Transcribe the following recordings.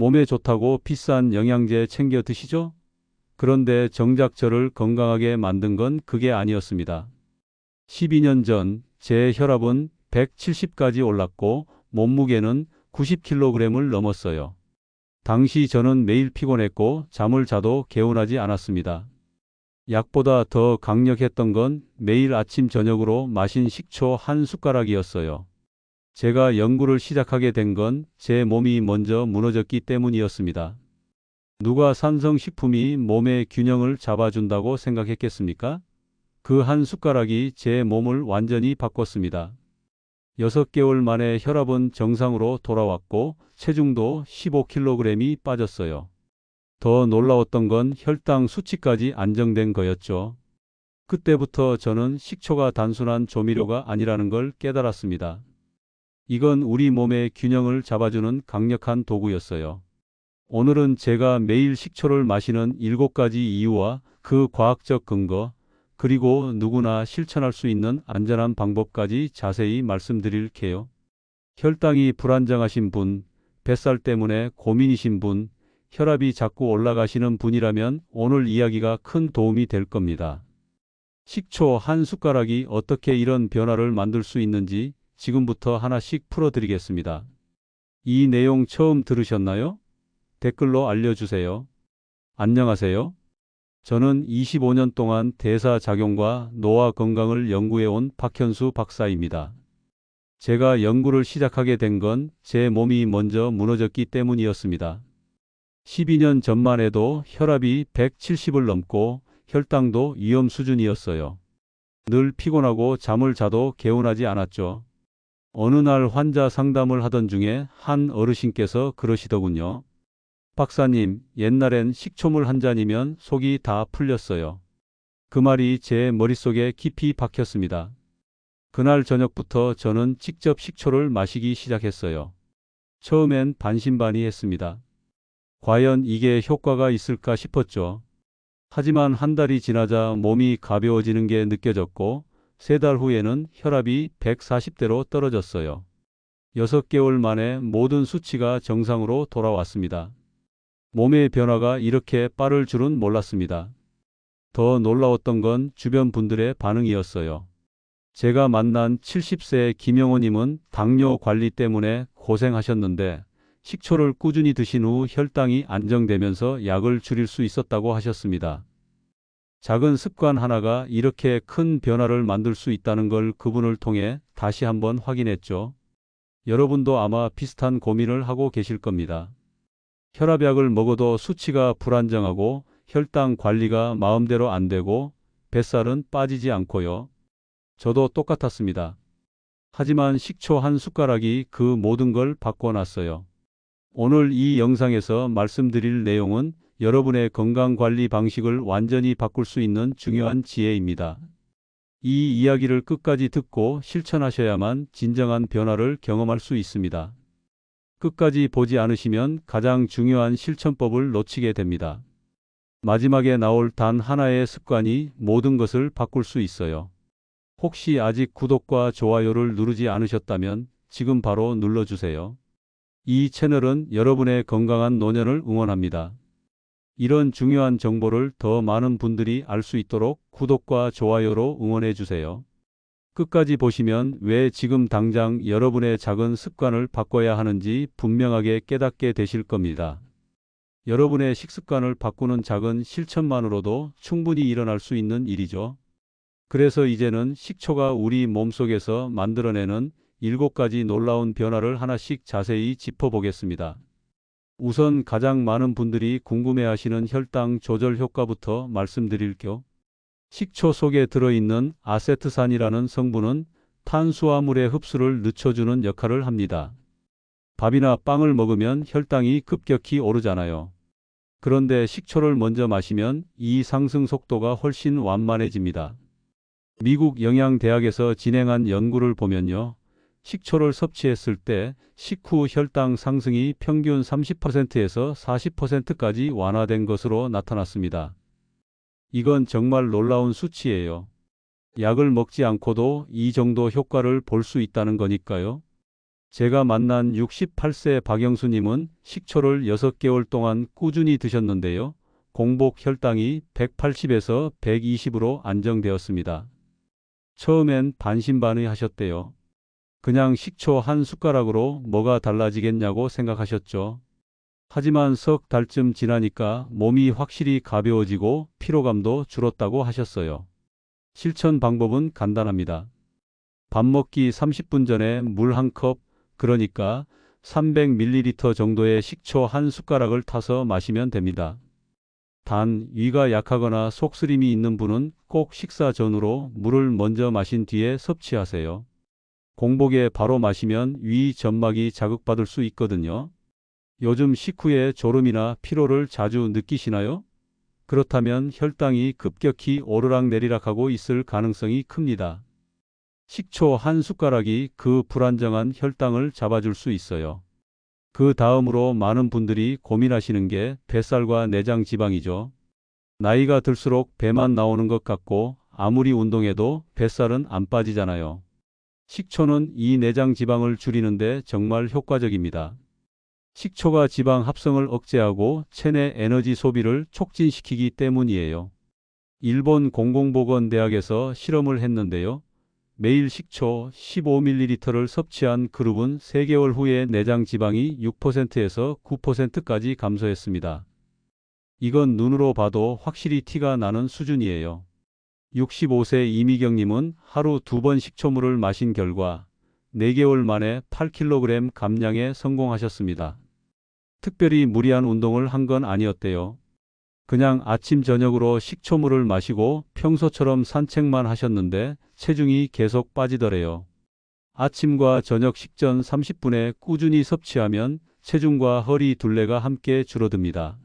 몸에 좋다고 비싼 영양제 챙겨 드시죠? 그런데 정작 저를 건강하게 만든 건 그게 아니었습니다. 12년 전 제 혈압은 170까지 올랐고 몸무게는 90kg을 넘었어요. 당시 저는 매일 피곤했고 잠을 자도 개운하지 않았습니다. 약보다 더 강력했던 건 매일 아침 저녁으로 마신 식초 한 숟가락이었어요. 제가 연구를 시작하게 된 건 제 몸이 먼저 무너졌기 때문이었습니다. 누가 산성식품이 몸의 균형을 잡아준다고 생각했겠습니까? 그 한 숟가락이 제 몸을 완전히 바꿨습니다. 6개월 만에 혈압은 정상으로 돌아왔고 체중도 15kg이 빠졌어요. 더 놀라웠던 건 혈당 수치까지 안정된 거였죠. 그때부터 저는 식초가 단순한 조미료가 아니라는 걸 깨달았습니다. 이건 우리 몸의 균형을 잡아주는 강력한 도구였어요. 오늘은 제가 매일 식초를 마시는 7가지 이유와 그 과학적 근거, 그리고 누구나 실천할 수 있는 안전한 방법까지 자세히 말씀드릴게요. 혈당이 불안정하신 분, 뱃살 때문에 고민이신 분, 혈압이 자꾸 올라가시는 분이라면 오늘 이야기가 큰 도움이 될 겁니다. 식초 한 숟가락이 어떻게 이런 변화를 만들 수 있는지 지금부터 하나씩 풀어드리겠습니다. 이 내용 처음 들으셨나요? 댓글로 알려주세요. 안녕하세요. 저는 25년 동안 대사 작용과 노화 건강을 연구해 온 박현수 박사입니다. 제가 연구를 시작하게 된 건 제 몸이 먼저 무너졌기 때문이었습니다. 12년 전만 해도 혈압이 170을 넘고 혈당도 위험 수준이었어요. 늘 피곤하고 잠을 자도 개운하지 않았죠. 어느 날 환자 상담을 하던 중에 한 어르신께서 그러시더군요. 박사님, 옛날엔 식초물 한 잔이면 속이 다 풀렸어요. 그 말이 제 머릿속에 깊이 박혔습니다. 그날 저녁부터 저는 직접 식초를 마시기 시작했어요. 처음엔 반신반의했습니다. 과연 이게 효과가 있을까 싶었죠. 하지만 한 달이 지나자 몸이 가벼워지는 게 느껴졌고 세 달 후에는 혈압이 140대로 떨어졌어요. 6개월 만에 모든 수치가 정상으로 돌아왔습니다. 몸의 변화가 이렇게 빠를 줄은 몰랐습니다. 더 놀라웠던 건 주변 분들의 반응이었어요. 제가 만난 70세 김영호님은 당뇨 관리 때문에 고생하셨는데 식초를 꾸준히 드신 후 혈당이 안정되면서 약을 줄일 수 있었다고 하셨습니다. 작은 습관 하나가 이렇게 큰 변화를 만들 수 있다는 걸 그분을 통해 다시 한번 확인했죠. 여러분도 아마 비슷한 고민을 하고 계실 겁니다. 혈압약을 먹어도 수치가 불안정하고 혈당 관리가 마음대로 안 되고 뱃살은 빠지지 않고요. 저도 똑같았습니다. 하지만 식초 한 숟가락이 그 모든 걸 바꿔놨어요. 오늘 이 영상에서 말씀드릴 내용은 여러분의 건강관리 방식을 완전히 바꿀 수 있는 중요한 지혜입니다. 이 이야기를 끝까지 듣고 실천하셔야만 진정한 변화를 경험할 수 있습니다. 끝까지 보지 않으시면 가장 중요한 실천법을 놓치게 됩니다. 마지막에 나올 단 하나의 습관이 모든 것을 바꿀 수 있어요. 혹시 아직 구독과 좋아요를 누르지 않으셨다면 지금 바로 눌러주세요. 이 채널은 여러분의 건강한 노년을 응원합니다. 이런 중요한 정보를 더 많은 분들이 알 수 있도록 구독과 좋아요로 응원해 주세요. 끝까지 보시면 왜 지금 당장 여러분의 작은 습관을 바꿔야 하는지 분명하게 깨닫게 되실 겁니다. 여러분의 식습관을 바꾸는 작은 실천만으로도 충분히 일어날 수 있는 일이죠. 그래서 이제는 식초가 우리 몸속에서 만들어내는 일곱 가지 놀라운 변화를 하나씩 자세히 짚어보겠습니다. 우선 가장 많은 분들이 궁금해하시는 혈당 조절 효과부터 말씀드릴게요. 식초 속에 들어있는 아세트산이라는 성분은 탄수화물의 흡수를 늦춰주는 역할을 합니다. 밥이나 빵을 먹으면 혈당이 급격히 오르잖아요. 그런데 식초를 먼저 마시면 이 상승 속도가 훨씬 완만해집니다. 미국 영양대학에서 진행한 연구를 보면요. 식초를 섭취했을 때 식후 혈당 상승이 평균 30%에서 40%까지 완화된 것으로 나타났습니다. 이건 정말 놀라운 수치예요. 약을 먹지 않고도 이 정도 효과를 볼 수 있다는 거니까요. 제가 만난 68세 박영수님은 식초를 6개월 동안 꾸준히 드셨는데요. 공복 혈당이 180에서 120으로 안정되었습니다. 처음엔 반신반의 하셨대요. 그냥 식초 한 숟가락으로 뭐가 달라지겠냐고 생각하셨죠. 하지만 석 달쯤 지나니까 몸이 확실히 가벼워지고 피로감도 줄었다고 하셨어요. 실천 방법은 간단합니다. 밥 먹기 30분 전에 물 한 컵, 그러니까 300ml 정도의 식초 한 숟가락을 타서 마시면 됩니다. 단, 위가 약하거나 속쓰림이 있는 분은 꼭 식사 전후로 물을 먼저 마신 뒤에 섭취하세요. 공복에 바로 마시면 위 점막이 자극받을 수 있거든요. 요즘 식후에 졸음이나 피로를 자주 느끼시나요? 그렇다면 혈당이 급격히 오르락내리락하고 있을 가능성이 큽니다. 식초 한 숟가락이 그 불안정한 혈당을 잡아줄 수 있어요. 그 다음으로 많은 분들이 고민하시는 게 뱃살과 내장 지방이죠. 나이가 들수록 배만 나오는 것 같고 아무리 운동해도 뱃살은 안 빠지잖아요. 식초는 이 내장 지방을 줄이는데 정말 효과적입니다. 식초가 지방 합성을 억제하고 체내 에너지 소비를 촉진시키기 때문이에요. 일본 공공보건대학에서 실험을 했는데요. 매일 식초 15ml를 섭취한 그룹은 3개월 후에 내장 지방이 6%에서 9%까지 감소했습니다. 이건 눈으로 봐도 확실히 티가 나는 수준이에요. 65세 이미경님은 하루 두 번 식초물을 마신 결과 4개월 만에 8kg 감량에 성공하셨습니다. 특별히 무리한 운동을 한 건 아니었대요. 그냥 아침 저녁으로 식초물을 마시고 평소처럼 산책만 하셨는데 체중이 계속 빠지더래요. 아침과 저녁 식전 30분에 꾸준히 섭취하면 체중과 허리 둘레가 함께 줄어듭니다.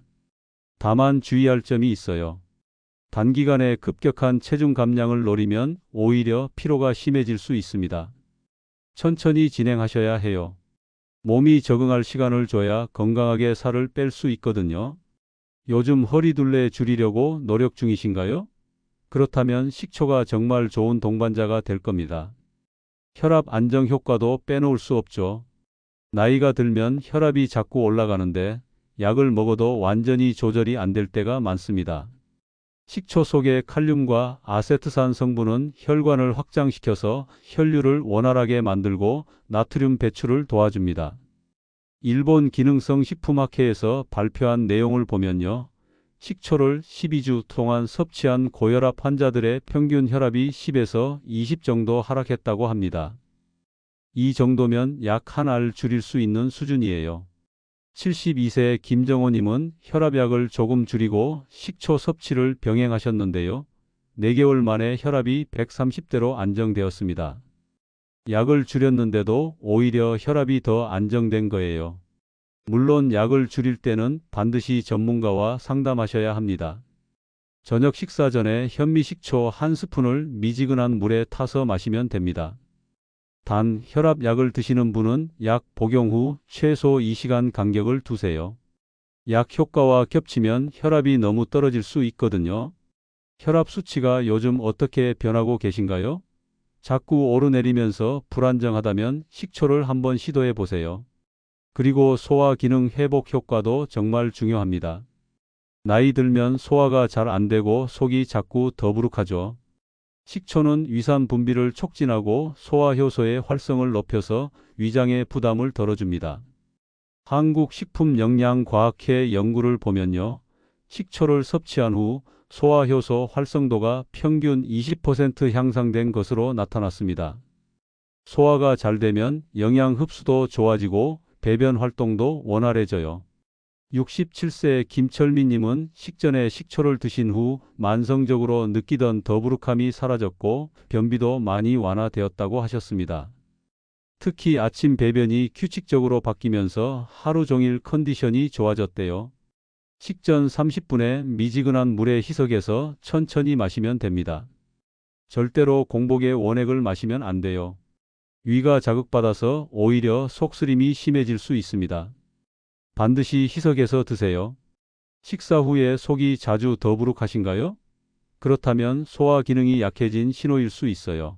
다만 주의할 점이 있어요. 단기간에 급격한 체중 감량을 노리면 오히려 피로가 심해질 수 있습니다. 천천히 진행하셔야 해요. 몸이 적응할 시간을 줘야 건강하게 살을 뺄 수 있거든요. 요즘 허리둘레 줄이려고 노력 중이신가요? 그렇다면 식초가 정말 좋은 동반자가 될 겁니다. 혈압 안정 효과도 빼놓을 수 없죠. 나이가 들면 혈압이 자꾸 올라가는데 약을 먹어도 완전히 조절이 안 될 때가 많습니다. 식초 속의 칼륨과 아세트산 성분은 혈관을 확장시켜서 혈류를 원활하게 만들고 나트륨 배출을 도와줍니다. 일본 기능성 식품학회에서 발표한 내용을 보면요. 식초를 12주 동안 섭취한 고혈압 환자들의 평균 혈압이 10에서 20 정도 하락했다고 합니다. 이 정도면 약 한 알 줄일 수 있는 수준이에요. 72세 김정호님은 혈압약을 조금 줄이고 식초 섭취를 병행하셨는데요. 4개월 만에 혈압이 130대로 안정되었습니다. 약을 줄였는데도 오히려 혈압이 더 안정된 거예요. 물론 약을 줄일 때는 반드시 전문가와 상담하셔야 합니다. 저녁 식사 전에 현미식초 한 스푼을 미지근한 물에 타서 마시면 됩니다. 단 혈압약을 드시는 분은 약 복용 후 최소 2시간 간격을 두세요. 약 효과와 겹치면 혈압이 너무 떨어질 수 있거든요. 혈압 수치가 요즘 어떻게 변하고 계신가요? 자꾸 오르내리면서 불안정하다면 식초를 한번 시도해 보세요. 그리고 소화 기능 회복 효과도 정말 중요합니다. 나이 들면 소화가 잘 안 되고 속이 자꾸 더부룩하죠. 식초는 위산 분비를 촉진하고 소화효소의 활성을 높여서 위장의 부담을 덜어줍니다. 한국식품영양과학회 연구를 보면요. 식초를 섭취한 후 소화효소 활성도가 평균 20% 향상된 것으로 나타났습니다. 소화가 잘 되면 영양 흡수도 좋아지고 배변 활동도 원활해져요. 67세 김철민님은 식전에 식초를 드신 후 만성적으로 느끼던 더부룩함이 사라졌고 변비도 많이 완화되었다고 하셨습니다. 특히 아침 배변이 규칙적으로 바뀌면서 하루 종일 컨디션이 좋아졌대요. 식전 30분에 미지근한 물에 희석해서 천천히 마시면 됩니다. 절대로 공복에 원액을 마시면 안 돼요. 위가 자극받아서 오히려 속쓰림이 심해질 수 있습니다. 반드시 희석해서 드세요. 식사 후에 속이 자주 더부룩하신가요? 그렇다면 소화 기능이 약해진 신호일 수 있어요.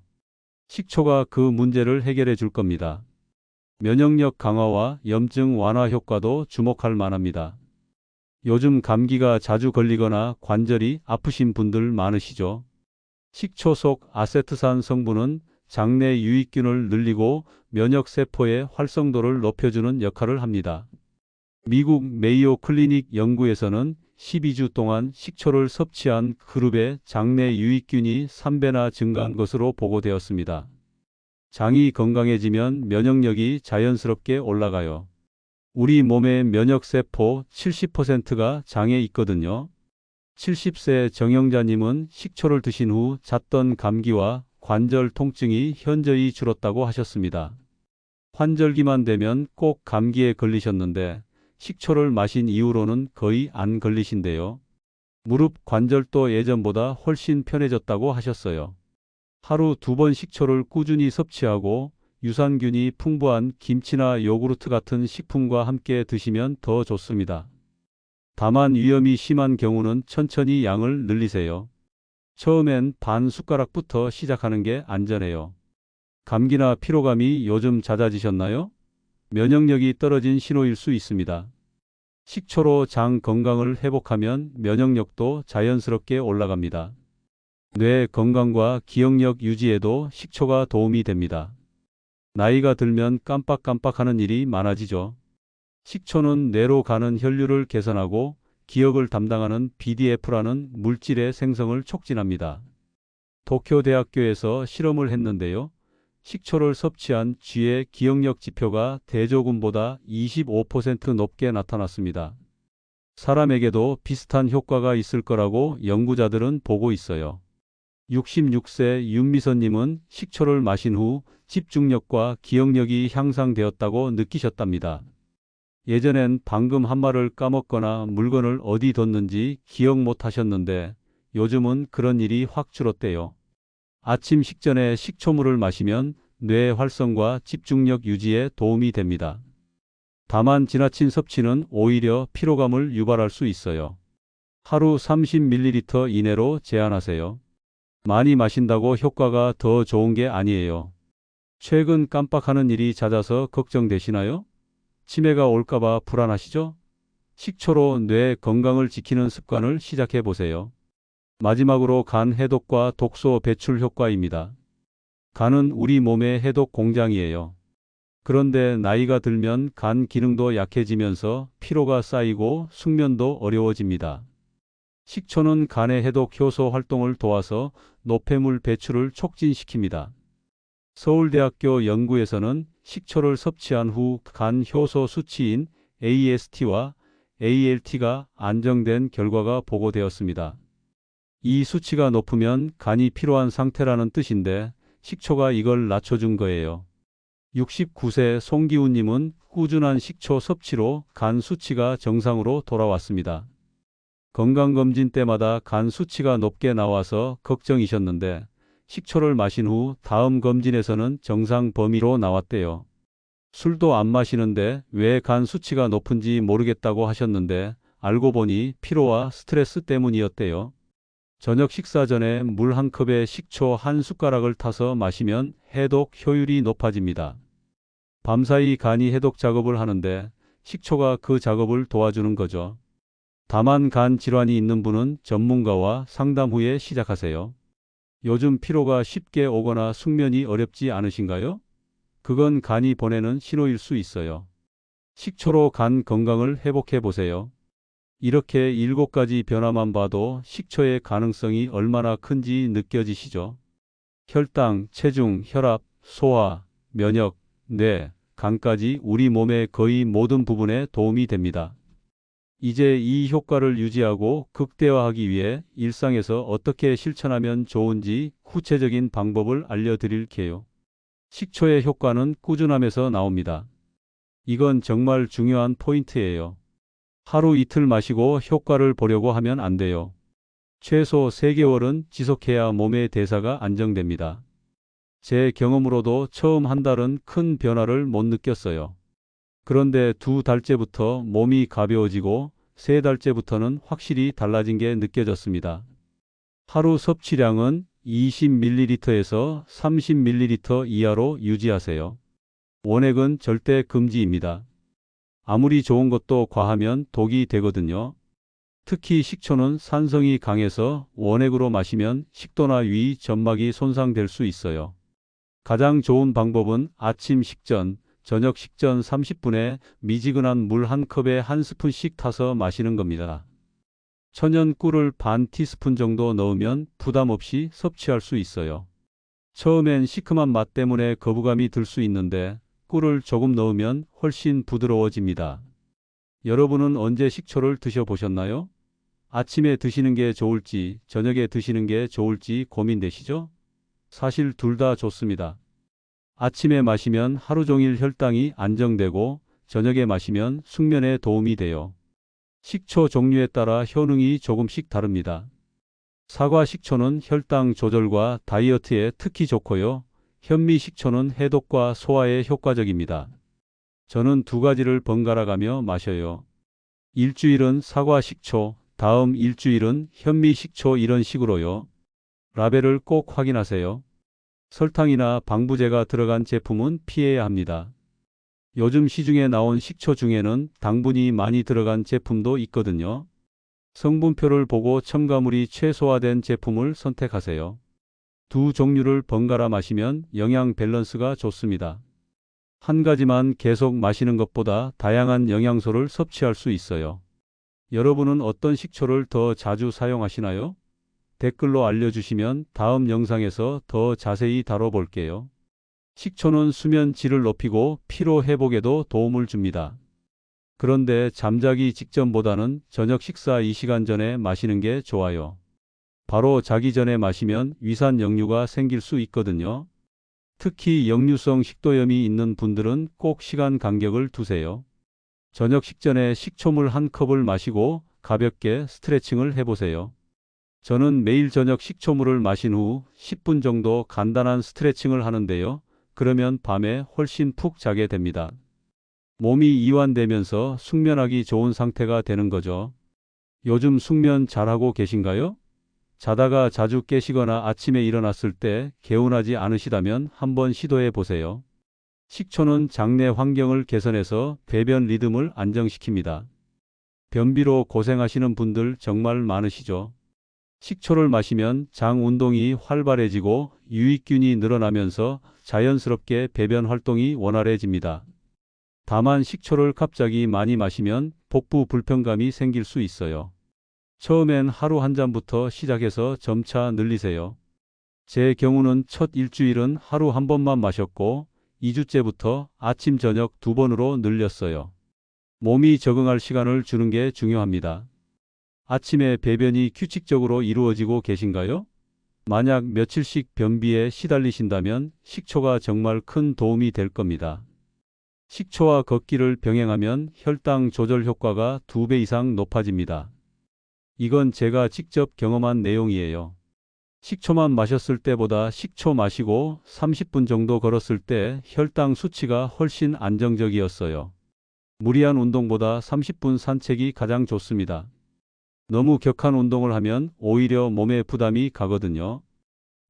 식초가 그 문제를 해결해 줄 겁니다. 면역력 강화와 염증 완화 효과도 주목할 만합니다. 요즘 감기가 자주 걸리거나 관절이 아프신 분들 많으시죠? 식초 속 아세트산 성분은 장내 유익균을 늘리고 면역 세포의 활성도를 높여주는 역할을 합니다. 미국 메이오 클리닉 연구에서는 12주 동안 식초를 섭취한 그룹의 장내 유익균이 3배나 증가한 것으로 보고되었습니다. 장이 건강해지면 면역력이 자연스럽게 올라가요. 우리 몸의 면역세포 70%가 장에 있거든요. 70세 정영자님은 식초를 드신 후 잤던 감기와 관절 통증이 현저히 줄었다고 하셨습니다. 환절기만 되면 꼭 감기에 걸리셨는데 식초를 마신 이후로는 거의 안 걸리신대요. 무릎 관절도 예전보다 훨씬 편해졌다고 하셨어요. 하루 두 번 식초를 꾸준히 섭취하고 유산균이 풍부한 김치나 요구르트 같은 식품과 함께 드시면 더 좋습니다. 다만 위험이 심한 경우는 천천히 양을 늘리세요. 처음엔 반 숟가락부터 시작하는 게 안전해요. 감기나 피로감이 요즘 잦아지셨나요? 면역력이 떨어진 신호일 수 있습니다. 식초로 장 건강을 회복하면 면역력도 자연스럽게 올라갑니다. 뇌 건강과 기억력 유지에도 식초가 도움이 됩니다. 나이가 들면 깜빡깜빡하는 일이 많아지죠. 식초는 뇌로 가는 혈류를 개선하고 기억을 담당하는 BDF라는 물질의 생성을 촉진합니다. 도쿄 대학교에서 실험을 했는데요. 식초를 섭취한 쥐의 기억력 지표가 대조군보다 25% 높게 나타났습니다. 사람에게도 비슷한 효과가 있을 거라고 연구자들은 보고 있어요. 66세 윤미선님은 식초를 마신 후 집중력과 기억력이 향상되었다고 느끼셨답니다. 예전엔 방금 한 말을 까먹거나 물건을 어디 뒀는지 기억 못 하셨는데 요즘은 그런 일이 확 줄었대요. 아침 식전에 식초물을 마시면 뇌 활성과 집중력 유지에 도움이 됩니다. 다만 지나친 섭취는 오히려 피로감을 유발할 수 있어요. 하루 30ml 이내로 제한하세요. 많이 마신다고 효과가 더 좋은 게 아니에요. 최근 깜빡하는 일이 잦아서 걱정되시나요? 치매가 올까봐 불안하시죠? 식초로 뇌 건강을 지키는 습관을 시작해 보세요. 마지막으로 간 해독과 독소 배출 효과입니다. 간은 우리 몸의 해독 공장이에요. 그런데 나이가 들면 간 기능도 약해지면서 피로가 쌓이고 숙면도 어려워집니다. 식초는 간의 해독 효소 활동을 도와서 노폐물 배출을 촉진시킵니다. 서울대학교 연구에서는 식초를 섭취한 후 간 효소 수치인 AST와 ALT가 안정된 결과가 보고되었습니다. 이 수치가 높으면 간이 피로한 상태라는 뜻인데 식초가 이걸 낮춰준 거예요. 69세 송기훈님은 꾸준한 식초 섭취로 간 수치가 정상으로 돌아왔습니다. 건강검진 때마다 간 수치가 높게 나와서 걱정이셨는데 식초를 마신 후 다음 검진에서는 정상 범위로 나왔대요. 술도 안 마시는데 왜 간 수치가 높은지 모르겠다고 하셨는데 알고 보니 피로와 스트레스 때문이었대요. 저녁 식사 전에 물 한 컵에 식초 한 숟가락을 타서 마시면 해독 효율이 높아집니다. 밤사이 간이 해독 작업을 하는데 식초가 그 작업을 도와주는 거죠. 다만 간 질환이 있는 분은 전문가와 상담 후에 시작하세요. 요즘 피로가 쉽게 오거나 숙면이 어렵지 않으신가요? 그건 간이 보내는 신호일 수 있어요. 식초로 간 건강을 회복해 보세요. 이렇게 일곱 가지 변화만 봐도 식초의 가능성이 얼마나 큰지 느껴지시죠? 혈당, 체중, 혈압, 소화, 면역, 뇌, 간까지 우리 몸의 거의 모든 부분에 도움이 됩니다. 이제 이 효과를 유지하고 극대화하기 위해 일상에서 어떻게 실천하면 좋은지 구체적인 방법을 알려드릴게요. 식초의 효과는 꾸준함에서 나옵니다. 이건 정말 중요한 포인트예요. 하루 이틀 마시고 효과를 보려고 하면 안 돼요. 최소 3개월은 지속해야 몸의 대사가 안정됩니다. 제 경험으로도 처음 한 달은 큰 변화를 못 느꼈어요. 그런데 두 달째부터 몸이 가벼워지고 세 달째부터는 확실히 달라진 게 느껴졌습니다. 하루 섭취량은 20ml에서 30ml 이하로 유지하세요. 원액은 절대 금지입니다. 아무리 좋은 것도 과하면 독이 되거든요. 특히 식초는 산성이 강해서 원액으로 마시면 식도나 위, 점막이 손상될 수 있어요. 가장 좋은 방법은 아침 식전, 저녁 식전 30분에 미지근한 물 한 컵에 한 스푼씩 타서 마시는 겁니다. 천연 꿀을 반 티스푼 정도 넣으면 부담 없이 섭취할 수 있어요. 처음엔 시큼한 맛 때문에 거부감이 들 수 있는데 꿀을 조금 넣으면 훨씬 부드러워집니다. 여러분은 언제 식초를 드셔보셨나요? 아침에 드시는 게 좋을지 저녁에 드시는 게 좋을지 고민되시죠? 사실 둘 다 좋습니다. 아침에 마시면 하루 종일 혈당이 안정되고 저녁에 마시면 숙면에 도움이 돼요. 식초 종류에 따라 효능이 조금씩 다릅니다. 사과 식초는 혈당 조절과 다이어트에 특히 좋고요. 현미 식초는 해독과 소화에 효과적입니다. 저는 두 가지를 번갈아 가며 마셔요. 일주일은 사과 식초, 다음 일주일은 현미 식초 이런 식으로요. 라벨을 꼭 확인하세요. 설탕이나 방부제가 들어간 제품은 피해야 합니다. 요즘 시중에 나온 식초 중에는 당분이 많이 들어간 제품도 있거든요. 성분표를 보고 첨가물이 최소화된 제품을 선택하세요. 두 종류를 번갈아 마시면 영양 밸런스가 좋습니다. 한 가지만 계속 마시는 것보다 다양한 영양소를 섭취할 수 있어요. 여러분은 어떤 식초를 더 자주 사용하시나요? 댓글로 알려주시면 다음 영상에서 더 자세히 다뤄볼게요. 식초는 수면 질을 높이고 피로 회복에도 도움을 줍니다. 그런데 잠자기 직전보다는 저녁 식사 2시간 전에 마시는 게 좋아요. 바로 자기 전에 마시면 위산 역류가 생길 수 있거든요. 특히 역류성 식도염이 있는 분들은 꼭 시간 간격을 두세요. 저녁 식전에 식초물 한 컵을 마시고 가볍게 스트레칭을 해보세요. 저는 매일 저녁 식초물을 마신 후 10분 정도 간단한 스트레칭을 하는데요. 그러면 밤에 훨씬 푹 자게 됩니다. 몸이 이완되면서 숙면하기 좋은 상태가 되는 거죠. 요즘 숙면 잘하고 계신가요? 자다가 자주 깨시거나 아침에 일어났을 때 개운하지 않으시다면 한번 시도해 보세요. 식초는 장내 환경을 개선해서 배변 리듬을 안정시킵니다. 변비로 고생하시는 분들 정말 많으시죠? 식초를 마시면 장 운동이 활발해지고 유익균이 늘어나면서 자연스럽게 배변 활동이 원활해집니다. 다만 식초를 갑자기 많이 마시면 복부 불편감이 생길 수 있어요. 처음엔 하루 한 잔부터 시작해서 점차 늘리세요. 제 경우는 첫 일주일은 하루 한 번만 마셨고 2주째부터 아침 저녁 두 번으로 늘렸어요. 몸이 적응할 시간을 주는 게 중요합니다. 아침에 배변이 규칙적으로 이루어지고 계신가요? 만약 며칠씩 변비에 시달리신다면 식초가 정말 큰 도움이 될 겁니다. 식초와 걷기를 병행하면 혈당 조절 효과가 두 배 이상 높아집니다. 이건 제가 직접 경험한 내용이에요. 식초만 마셨을 때보다 식초 마시고 30분 정도 걸었을 때 혈당 수치가 훨씬 안정적이었어요. 무리한 운동보다 30분 산책이 가장 좋습니다. 너무 격한 운동을 하면 오히려 몸에 부담이 가거든요.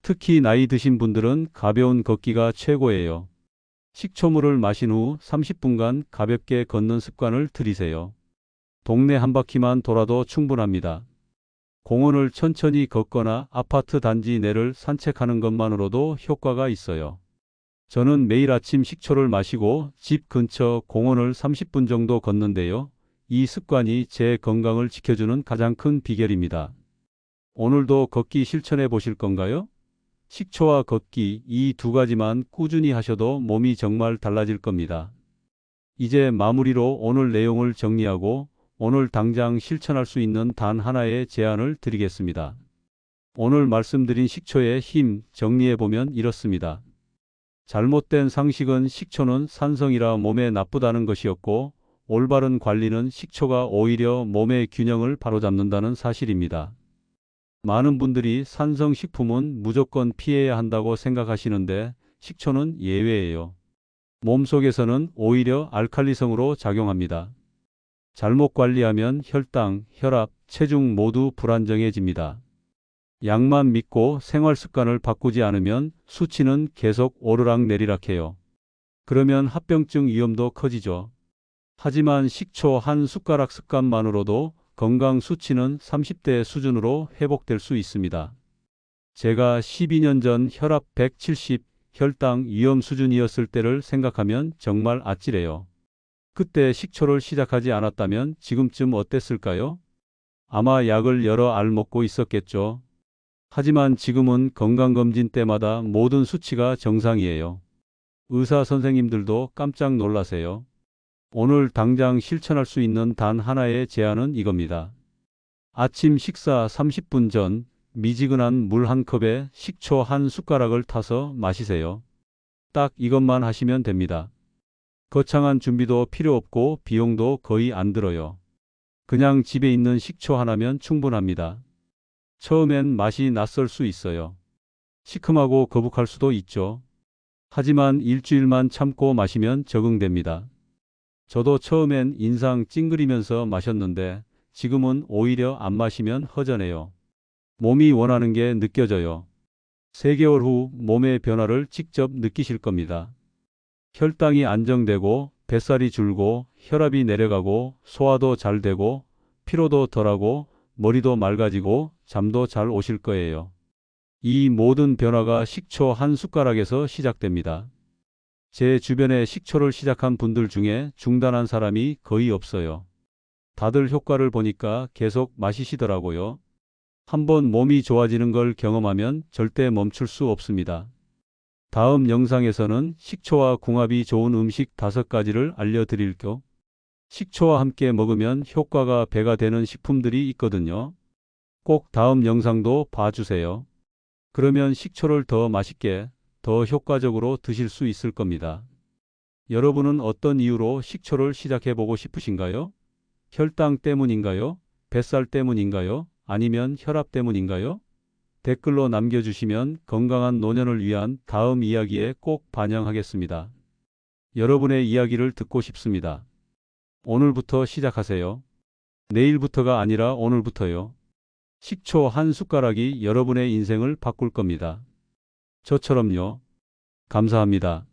특히 나이 드신 분들은 가벼운 걷기가 최고예요. 식초물을 마신 후 30분간 가볍게 걷는 습관을 들이세요. 동네 한 바퀴만 돌아도 충분합니다. 공원을 천천히 걷거나 아파트 단지 내를 산책하는 것만으로도 효과가 있어요. 저는 매일 아침 식초를 마시고 집 근처 공원을 30분 정도 걷는데요. 이 습관이 제 건강을 지켜주는 가장 큰 비결입니다. 오늘도 걷기 실천해 보실 건가요? 식초와 걷기 이 두 가지만 꾸준히 하셔도 몸이 정말 달라질 겁니다. 이제 마무리로 오늘 내용을 정리하고 오늘 당장 실천할 수 있는 단 하나의 제안을 드리겠습니다. 오늘 말씀드린 식초의 힘 정리해 보면 이렇습니다. 잘못된 상식은 식초는 산성이라 몸에 나쁘다는 것이었고 올바른 관리는 식초가 오히려 몸의 균형을 바로잡는다는 사실입니다. 많은 분들이 산성 식품은 무조건 피해야 한다고 생각하시는데 식초는 예외예요. 몸속에서는 오히려 알칼리성으로 작용합니다. 잘못 관리하면 혈당, 혈압, 체중 모두 불안정해집니다. 약만 믿고 생활 습관을 바꾸지 않으면 수치는 계속 오르락 내리락 해요. 그러면 합병증 위험도 커지죠. 하지만 식초 한 숟가락 습관만으로도 건강 수치는 30대 수준으로 회복될 수 있습니다. 제가 12년 전 혈압 170, 혈당 위험 수준이었을 때를 생각하면 정말 아찔해요. 그때 식초를 시작하지 않았다면 지금쯤 어땠을까요? 아마 약을 여러 알 먹고 있었겠죠. 하지만 지금은 건강검진 때마다 모든 수치가 정상이에요. 의사 선생님들도 깜짝 놀라세요. 오늘 당장 실천할 수 있는 단 하나의 제안은 이겁니다. 아침 식사 30분 전 미지근한 물 한 컵에 식초 한 숟가락을 타서 마시세요. 딱 이것만 하시면 됩니다. 거창한 준비도 필요 없고 비용도 거의 안 들어요. 그냥 집에 있는 식초 하나면 충분합니다. 처음엔 맛이 낯설 수 있어요. 시큼하고 거북할 수도 있죠. 하지만 일주일만 참고 마시면 적응됩니다. 저도 처음엔 인상 찡그리면서 마셨는데 지금은 오히려 안 마시면 허전해요. 몸이 원하는 게 느껴져요. 3개월 후 몸의 변화를 직접 느끼실 겁니다. 혈당이 안정되고 뱃살이 줄고 혈압이 내려가고 소화도 잘 되고 피로도 덜하고 머리도 맑아지고 잠도 잘 오실 거예요. 이 모든 변화가 식초 한 숟가락에서 시작됩니다. 제 주변에 식초를 시작한 분들 중에 중단한 사람이 거의 없어요. 다들 효과를 보니까 계속 마시시더라고요. 한번 몸이 좋아지는 걸 경험하면 절대 멈출 수 없습니다. 다음 영상에서는 식초와 궁합이 좋은 음식 다섯 가지를 알려드릴게요. 식초와 함께 먹으면 효과가 배가 되는 식품들이 있거든요. 꼭 다음 영상도 봐주세요. 그러면 식초를 더 맛있게, 더 효과적으로 드실 수 있을 겁니다. 여러분은 어떤 이유로 식초를 시작해보고 싶으신가요? 혈당 때문인가요? 뱃살 때문인가요? 아니면 혈압 때문인가요? 댓글로 남겨주시면 건강한 노년을 위한 다음 이야기에 꼭 반영하겠습니다. 여러분의 이야기를 듣고 싶습니다. 오늘부터 시작하세요. 내일부터가 아니라 오늘부터요. 식초 한 숟가락이 여러분의 인생을 바꿀 겁니다. 저처럼요. 감사합니다.